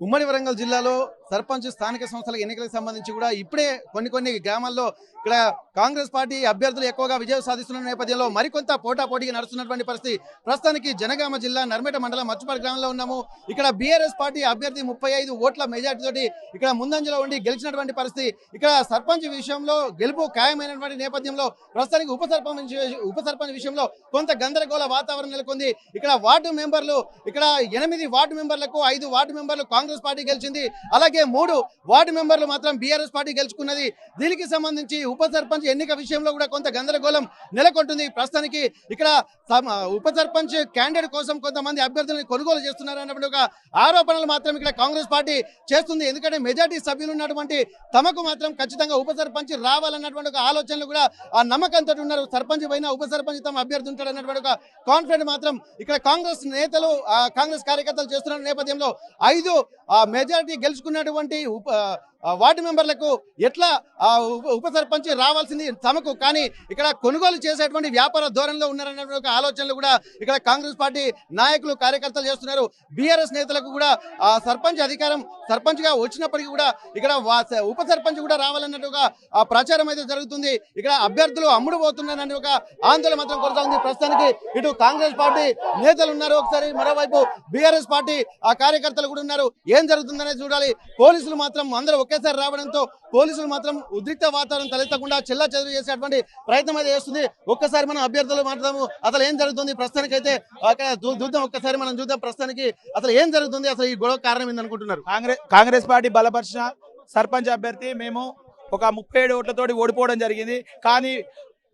ఉమ్మడి వరంగల్ జిల్లాలో సర్పంచ్ స్థానిక సంస్థల ఎన్నికలకు సంబంధించి కూడా ఇప్పుడే కొన్ని కొన్ని గ్రామాల్లో ఇక్కడ కాంగ్రెస్ పార్టీ అభ్యర్థులు ఎక్కువగా విజయం సాధిస్తున్న నేపథ్యంలో మరికొంత పోటాపోటీగా నడుస్తున్నటువంటి పరిస్థితి. ప్రస్తుతానికి జనగామ జిల్లా నర్మేట మండలం మచ్చుపాడు గ్రామంలో ఉన్నాము. ఇక్కడ బీఆర్ఎస్ పార్టీ అభ్యర్థి ముప్పై ఐదు ఓట్ల మెజార్టీ తోటి ఇక్కడ ముందంజలో ఉండి గెలిచినటువంటి పరిస్థితి. ఇక్కడ సర్పంచ్ విషయంలో గెలుపు ఖాయమైనటువంటి నేపథ్యంలో ప్రస్తుతానికి ఉప సర్పంచ్ ఉప సర్పంచ్ విషయంలో కొంత గందరగోళ వాతావరణం నెలకొంది. ఇక్కడ వార్డు మెంబర్లు ఇక్కడ ఎనిమిది వార్డు మెంబర్లకు ఐదు వార్డు మెంబర్లు కాంగ్రెస్ పార్టీ గెలిచింది. అలాగే మూడు వార్డు మెంబర్లు మాత్రం బీఆర్ఎస్ పార్టీ గెలుచుకున్నది. దీనికి సంబంధించి ఉప సర్పంచ్ ఎన్నిక విషయంలో కూడా కొంత గందరగోళం నెలకొంటుంది. ప్రస్తుతానికి ఇక్కడ ఉప సర్పంచ్ క్యాండిడేట్ కోసం కొంతమంది అభ్యర్థులను కొనుగోలు చేస్తున్నారు అన్నటువంటి ఒక ఆరోపణలు మాత్రం ఇక్కడ కాంగ్రెస్ పార్టీ చేస్తుంది. ఎందుకంటే మెజార్టీ సభ్యులు ఉన్నటువంటి తమకు మాత్రం ఖచ్చితంగా ఉప సర్పంచ్ రావాలన్నటువంటి ఒక ఆలోచనలు కూడా ఆ నమ్మకంతో ఉన్నారు. సర్పంచ్ పైన ఉప సర్పంచ్ తమ అభ్యర్థి ఉంటాడన్నటువంటి ఒక కాన్ఫిడెంట్ మాత్రం ఇక్కడ కాంగ్రెస్ నేతలు కాంగ్రెస్ కార్యకర్తలు చేస్తున్న నేపథ్యంలో ఐదు మెజార్టీ గెలుచుకున్న ఉన్నటువంటి ఉప వార్డు మెంబర్లకు ఎట్లా ఆ, ఉప సర్పంచ్ రావాల్సింది తమకు. కానీ ఇక్కడ కొనుగోలు చేసేటువంటి వ్యాపార ధోరణిలో ఉన్నారన్న ఒక ఆలోచనలు కూడా ఇక్కడ కాంగ్రెస్ పార్టీ నాయకులు కార్యకర్తలు చేస్తున్నారు. బీఆర్ఎస్ నేతలకు కూడా ఆ సర్పంచ్ అధికారం సర్పంచ్గా వచ్చినప్పటికీ కూడా ఇక్కడ ఉప సర్పంచ్ కూడా రావాలన్నట్టుగా ఆ ప్రచారం అయితే జరుగుతుంది. ఇక్కడ అభ్యర్థులు అమ్ముడు పోతున్నారని ఒక ఆందోళన మాత్రం కొనసాగుతుంది ప్రస్తుతానికి ఇటు కాంగ్రెస్ పార్టీ నేతలు ఉన్నారు. ఒకసారి మరోవైపు బీఆర్ఎస్ పార్టీ ఆ కార్యకర్తలు కూడా ఉన్నారు. ఏం జరుగుతుందనేది చూడాలి. పోలీసులు మాత్రం అందరూ ఒకేసారి రావడంతో పోలీసులు మాత్రం ఉద్రిక్త వాతావరణం తలెత్తకుండా చెల్లా చెదురు చేసేటువంటి ప్రయత్నం అయితే చేస్తుంది. ఒక్కసారి మనం అభ్యర్థులు మాట్లాము అసలు ఏం జరుగుతుంది? ప్రస్తుతానికి అయితే అక్కడ చూద్దాం ఒక్కసారి మనం చూద్దాం ప్రస్తుతానికి అసలు ఏం జరుగుతుంది? అసలు ఈ గొడవ కారణం ఏందనుకుంటున్నారు? కాంగ్రెస్ కాంగ్రెస్ పార్టీ బలపరిచిన సర్పంచ్ అభ్యర్థి మేము ఒక ముప్పై ఏడు ఓట్లతోటి ఓడిపోవడం జరిగింది. కానీ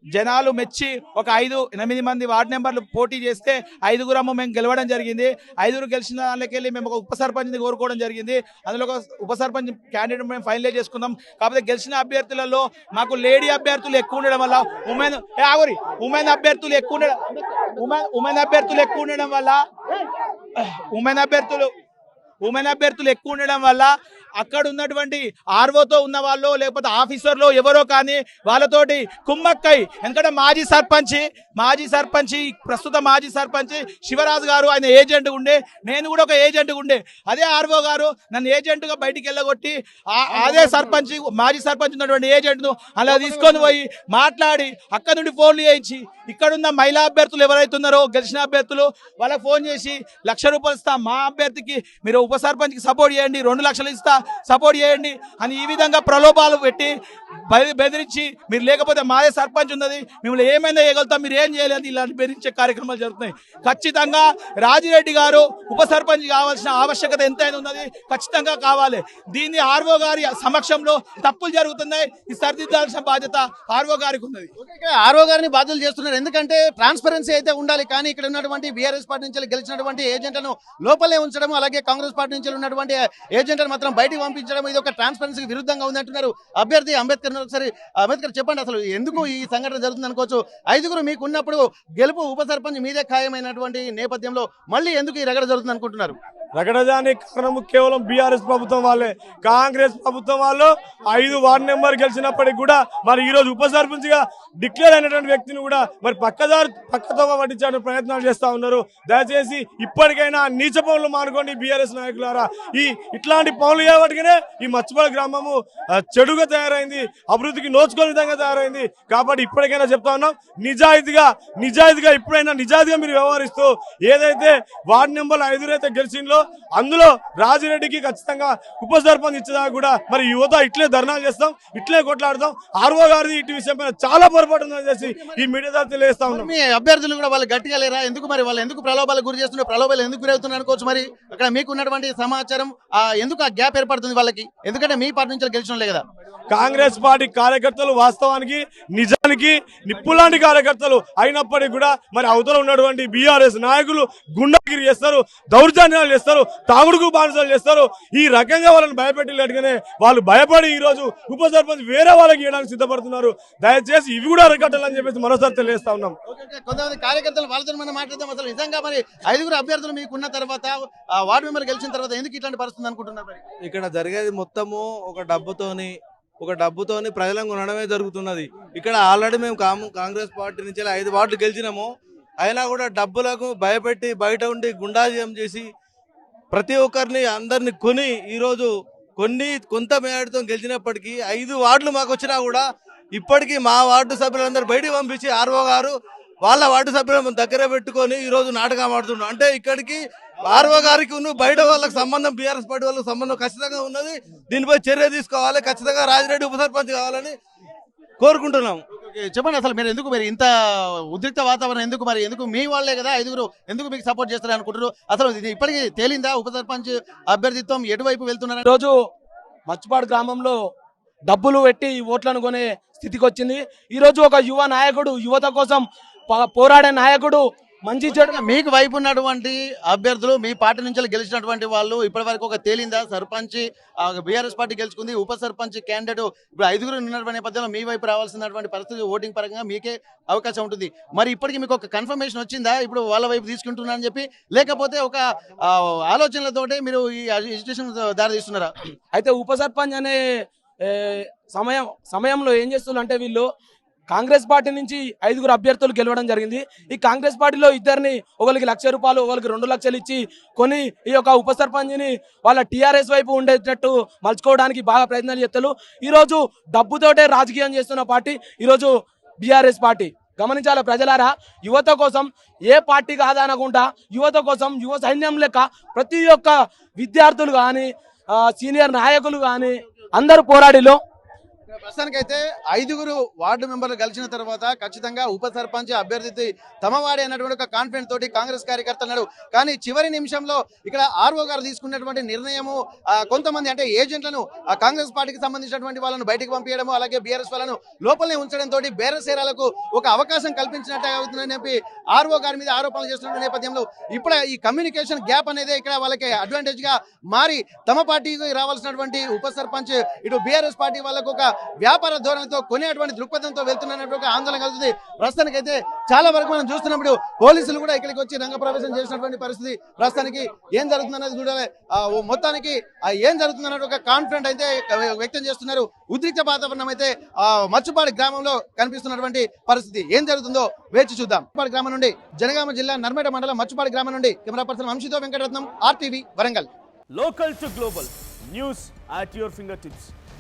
జనాలు మెచ్చి ఒక ఐదు ఎనిమిది మంది వార్డు నెంబర్లు పోటీ చేస్తే ఐదుగురమ్మ మేము గెలవడం జరిగింది. ఐదుగురు గెలిచిన దానికెళ్ళి మేము ఒక ఉప సర్పంచ్ని కోరుకోవడం జరిగింది. అందులో ఒక ఉప సర్పంచ్ క్యాండిడేట్ మేము ఫైనలైజ్ చేసుకుందాం కాకపోతే గెలిచిన అభ్యర్థులలో మాకు లేడీ అభ్యర్థులు ఎక్కువ ఉండడం వల్ల ఉమెన్ ఆగురి. ఉమెన్ అభ్యర్థులు ఎక్కువ ఉండడం ఉమెన్ ఉమెన్ అభ్యర్థులు ఎక్కువ ఉండడం వల్ల ఉమెన్ అభ్యర్థులు ఉమెన్ అభ్యర్థులు ఎక్కువ ఉండడం వల్ల అక్కడ ఉన్నటువంటి ఆర్వోతో ఉన్న వాళ్ళు లేకపోతే ఆఫీసర్లు ఎవరో కానీ వాళ్ళతోటి కుమ్మక్కై ఎందుకంటే మాజీ సర్పంచ్ మాజీ సర్పంచ్ ప్రస్తుత మాజీ సర్పంచ్ శివరాజు గారు ఆయన ఏజెంట్ ఉండే నేను కూడా ఒక ఏజెంట్ ఉండే. అదే ఆర్వో గారు నన్ను ఏజెంట్గా బయటికి వెళ్ళగొట్టి అదే సర్పంచ్ మాజీ సర్పంచ్ ఉన్నటువంటి ఏజెంట్ను అలా తీసుకొని పోయి మాట్లాడి అక్కడ నుండి ఫోన్లు చేయించి ఇక్కడున్న మహిళా అభ్యర్థులు ఎవరైతే ఉన్నారో గెలిచిన అభ్యర్థులు వాళ్ళకి ఫోన్ చేసి లక్ష రూపాయలు ఇస్తా మా అభ్యర్థికి మీరు ఉప సర్పంచ్కి సపోర్ట్ చేయండి రెండు లక్షలు ఇస్తా సపోర్ట్ చేయండి అని ఈ విధంగా ప్రలోభాలు పెట్టి బెదిరించి మీరు లేకపోతే మాదే సర్పంచ్ ఉన్నది మిమ్మల్ని ఏమైనా చేయగలుగుతాం మీరు ఏం చేయలేదు ఇలాంటి బెదిరించే కార్యక్రమాలు జరుగుతున్నాయి. ఖచ్చితంగా రాజిరెడ్డి గారు ఉప సర్పంచ్ కావాల్సిన ఆవశ్యకత ఎంతైనా ఉన్నది ఖచ్చితంగా కావాలి. దీన్ని ఆర్వో గారి సమక్షంలో తప్పులు జరుగుతున్నాయి ఈ సరిదిద్దాల్సిన బాధ్యత ఆర్వో గారికి ఉన్నది. ఆర్వో గారిని బాధ్యతలు చేస్తున్నారు. ఎందుకంటే ట్రాన్స్పరెన్సీ అయితే ఉండాలి కానీ ఇక్కడ ఉన్నటువంటి బీఆర్ఎస్ పార్టీ నుంచి గెలిచినటువంటి ఏజెంట్లను లోపలే ఉంచడం అలాగే కాంగ్రెస్ పార్టీ నుంచి ఉన్నటువంటి ఏజెంట్లను మాత్రం బయటికి పంపించడం ఇది ఒక ట్రాన్స్పరెన్సీకి విరుద్ధంగా ఉంది అంటున్నారు. అభ్యర్థి అంబేద్కర్ ఒకసారి అంబేద్కర్ చెప్పండి అసలు ఎందుకు ఈ సంఘటన జరుగుతుంది అనుకోవచ్చు. ఐదుగురు మీకు ఉన్నప్పుడు గెలుపు ఉప సర్పంచ్ మీదే ఖాయమైనటువంటి నేపథ్యంలో మళ్ళీ ఎందుకు ఈ రగడ జరుగుతుంది అనుకుంటున్నారు? రగడజానికి కారణము కేవలం బీఆర్ఎస్ ప్రభుత్వం వాళ్ళే. కాంగ్రెస్ ప్రభుత్వం వాళ్ళు ఐదు వార్డు నెంబర్ గెలిచినప్పటికి కూడా మరి ఈ రోజు ఉప సర్పంచ్గా డిక్లేర్ అయినటువంటి వ్యక్తిని కూడా మరి పక్కదారి పక్కతో పట్టించడానికి ప్రయత్నాలు చేస్తా ఉన్నారు. దయచేసి ఇప్పటికైనా నీచ పనులు మానుకోండి బీఆర్ఎస్ నాయకులారా. ఈ ఇట్లాంటి పనులు చేయబట్టిగానే ఈ మచ్చిపాడు గ్రామము చెడుగా తయారైంది అభివృద్ధికి నోచుకోని విధంగా తయారైంది. కాబట్టి ఇప్పటికైనా చెప్తా ఉన్నాం నిజాయితీగా నిజాయితీగా ఇప్పుడైనా నిజాయితీగా మీరు వ్యవహరిస్తూ ఏదైతే వార్డు నెంబర్ ఐదురైతే గెలిచిందో అందులో రాజిరెడ్డికి ఖచ్చితంగా ఉప సర్పంచ్ ఇచ్చేదాకా కూడా మరి యువత ఇట్లే ధర్నాలు చేస్తాం ఇట్లే కొట్లాడతాం. ఆర్వో గారిది ఇటు విషయం పైన చాలా పొరపాటు ఉందని చేసి ఈ మీడియా ద్వారా తెలియజేస్తా ఉన్నాం. మీ అభ్యర్థులు కూడా వాళ్ళు గట్టిగా లేరా? ఎందుకు మరి వాళ్ళు ఎందుకు ప్రలోభాలకు గురి చేస్తున్నారు? ప్రలోభాలు ఎందుకు గురవుతున్నారు అనుకోవచ్చు మరి? అక్కడ మీకు ఉన్నటువంటి సమాచారం ఆ, ఎందుకు ఆ గ్యాప్ ఏర్పడుతుంది వాళ్ళకి. ఎందుకంటే మీ పార్టీ నుంచి గెలిచిన కదా. కాంగ్రెస్ పార్టీ కార్యకర్తలు వాస్తవానికి నిజానికి నిప్పులాంటి కార్యకర్తలు అయినప్పటికీ కూడా మరి అవతల ఉన్నటువంటి బీఆర్ఎస్ నాయకులు గుండాగిరి చేస్తారు దౌర్జన్యాలు చేస్తారు తాగుడుకు బానిసలు చేస్తారు. ఈ రకంగా వాళ్ళని భయపెట్టినట్టుగానే వాళ్ళు భయపడి ఈ రోజు ఉప సర్పంచ్ వేరే వాళ్ళకి ఇవ్వడానికి సిద్ధపడుతున్నారు. దయచేసి ఇవి కూడా అరకట్టాలని చెప్పేసి మరోసారి తెలియజేస్తా ఉన్నాం. Okay, okay. కొంతమంది కార్యకర్తలు వాళ్ళతో మనం మాట్లాడదాం. అసలు నిజంగా మరి ఐదుగురు అభ్యర్థులు మీకు ఉన్న తర్వాత ఆ వార్డు మెంబర్ గెలిచిన తర్వాత ఎందుకు ఇట్లాంటి పరిస్థితి అనుకుంటున్నారు మరి? ఇక్కడ జరిగేది మొత్తము ఒక డబ్బుతోని ఒక డబ్బుతోని ప్రజలను కొనడమే జరుగుతున్నది. ఇక్కడ ఆల్రెడీ మేము కాము- కాంగ్రెస్ పార్టీ నుంచి ఐదు వార్డులు గెలిచినాము. అయినా కూడా డబ్బులకు భయపెట్టి బయట ఉండి గుండాజీయం చేసి ప్రతి ఒక్కరిని అందరిని కొని ఈరోజు కొన్ని కొంత మేడతో గెలిచినప్పటికీ ఐదు వార్డులు మాకు వచ్చినా కూడా ఇప్పటికీ మా వార్డు సభ్యులందరూ బయటికి పంపించి ఆర్ఓ గారు వాళ్ళ వార్డు సభ్యులను దగ్గర పెట్టుకొని ఈ రోజు నాటకం ఆడుతున్నాం అంటే ఇక్కడికి ఆర్ఓ గారికి ఉన్న బయట వాళ్ళకి సంబంధం బీఆర్ఎస్ పార్టీ వాళ్ళకి సంబంధం ఖచ్చితంగా ఉన్నది. దీనిపై చర్య తీసుకోవాలి. ఖచ్చితంగా రాజిరెడ్డి ఉప సర్పంచ్ కావాలని కోరుకుంటున్నాం ఓకే, చెప్పండి అసలు మీరు ఎందుకు మీరు ఇంత ఉద్రిక్త వాతావరణం ఎందుకు మరి? ఎందుకు మీ వాళ్ళే కదా ఐదుగురు ఎందుకు మీకు సపోర్ట్ చేస్తారు అనుకుంటారు అసలు ఇది ఇప్పటికీ తేలిందా? ఉప సర్పంచ్ అభ్యర్థిత్వం ఎటువైపు వెళ్తున్నారు? ఈరోజు మచ్చుపాడు గ్రామంలో డబ్బులు పెట్టి ఓట్లను కొనే స్థితికి వచ్చింది ఈరోజు ఒక యువ నాయకుడు యువత కోసం పోరాడే నాయకుడు మంచి చెడు మీకు వైపు ఉన్నటువంటి అభ్యర్థులు మీ పార్టీ నుంచి గెలిచినటువంటి వాళ్ళు ఇప్పటి వరకు ఒక తేలిందా? సర్పంచ్ బీఆర్ఎస్ పార్టీ గెలుచుకుంది ఉప సర్పంచ్ క్యాండిడేట్ ఇప్పుడు ఐదుగురు ఉన్నటువంటి నేపథ్యంలో మీ వైపు రావాల్సినటువంటి పరిస్థితి ఓటింగ్ పరంగా మీకే అవకాశం ఉంటుంది. మరి ఇప్పటికి మీకు ఒక కన్ఫర్మేషన్ వచ్చిందా? ఇప్పుడు వాళ్ళ వైపు తీసుకుంటున్నారని చెప్పి లేకపోతే ఒక ఆలోచనలతోటే మీరు ఈ ఎడ్యుకేషన్ దారి తీస్తున్నారా? అయితే ఉప సర్పంచ్ అనే సమయం సమయంలో ఏం చేస్తున్నారు అంటే వీళ్ళు కాంగ్రెస్ పార్టీ నుంచి ఐదుగురు అభ్యర్థులు గెలవడం జరిగింది. ఈ కాంగ్రెస్ పార్టీలో ఇద్దరిని ఒకరికి లక్ష రూపాయలు ఒకరికి రెండు లక్షలు ఇచ్చి కొని ఈ యొక్క ఉప సర్పంచ్ని వాళ్ళ టీఆర్ఎస్ వైపు ఉండేటట్టు మలుచుకోవడానికి బాగా ప్రయత్నాలు చేస్తారు. ఈరోజు డబ్బుతోటే రాజకీయం చేస్తున్న పార్టీ ఈరోజు బీఆర్ఎస్ పార్టీ. గమనించాలి ప్రజలారా? యువత కోసం ఏ పార్టీ కాదనకుండా యువత కోసం యువ సైన్యం లెక్క ప్రతి ఒక్క విద్యార్థులు కానీ సీనియర్ నాయకులు కానీ అందరూ పోరాడిలో ప్రస్తుతానికైతే ఐదుగురు వార్డు మెంబర్లు కలిసిన తర్వాత ఖచ్చితంగా ఉప సర్పంచ్ అభ్యర్థి తమ వాడే అన్నటువంటి ఒక కాన్ఫిడెంట్ తోటి కాంగ్రెస్ కార్యకర్త అన్నాడు కానీ చివరి నిమిషంలో ఇక్కడ ఆర్ఓ గారు తీసుకున్నటువంటి నిర్ణయము కొంతమంది అంటే ఏజెంట్లను ఆ కాంగ్రెస్ పార్టీకి సంబంధించినటువంటి వాళ్ళను బయటకు పంపించడము అలాగే బీఆర్ఎస్ వాళ్ళను లోపలనే ఉంచడం తోటి బేరసేరాలకు ఒక అవకాశం కల్పించినట్టే అవుతుందని చెప్పి ఆర్ఓ గారి మీద ఆరోపణలు చేస్తున్న నేపథ్యంలో ఇప్పుడు ఈ కమ్యూనికేషన్ గ్యాప్ అనేది ఇక్కడ వాళ్ళకి అడ్వాంటేజ్గా మారి తమ పార్టీకి రావాల్సినటువంటి ఉప సర్పంచ్ ఇటు బీఆర్ఎస్ పార్టీ వాళ్ళకు ఒక వ్యాపార ధోరణితో కొనేటువంటి దృక్పథంతో వెళ్తున్నటువంటి ఒక ఆందోళన కలుగుతుంది. ప్రస్తుతానికైతే చాలా వరకు మనం చూస్తున్నప్పుడు పోలీసులు కూడా ఇక్కడికి వచ్చి రంగ ప్రవేశం చేసినటువంటి పరిస్థితి ప్రస్తుతానికి ఏం జరుగుతుందనేది చూడాలి. మొత్తానికి ఏం జరుగుతుందన్నట్టు ఒక కాన్ఫిడెంట్ అయితే వ్యక్తం చేస్తున్నారు. ఉద్రిక్త వాతావరణం అయితే ఆ, మచ్చుపాడు గ్రామంలో కనిపిస్తున్నటువంటి పరిస్థితి. ఏం జరుగుతుందో వేచి చూద్దాం. మచ్చుపాడు గ్రామం నుండి జనగామ జిల్లా నర్మేట మండలం మచ్చుపాడు గ్రామం నుండి camera person వంశీతో Venkataratnam RTV Warangal. Local to global news at your fingertips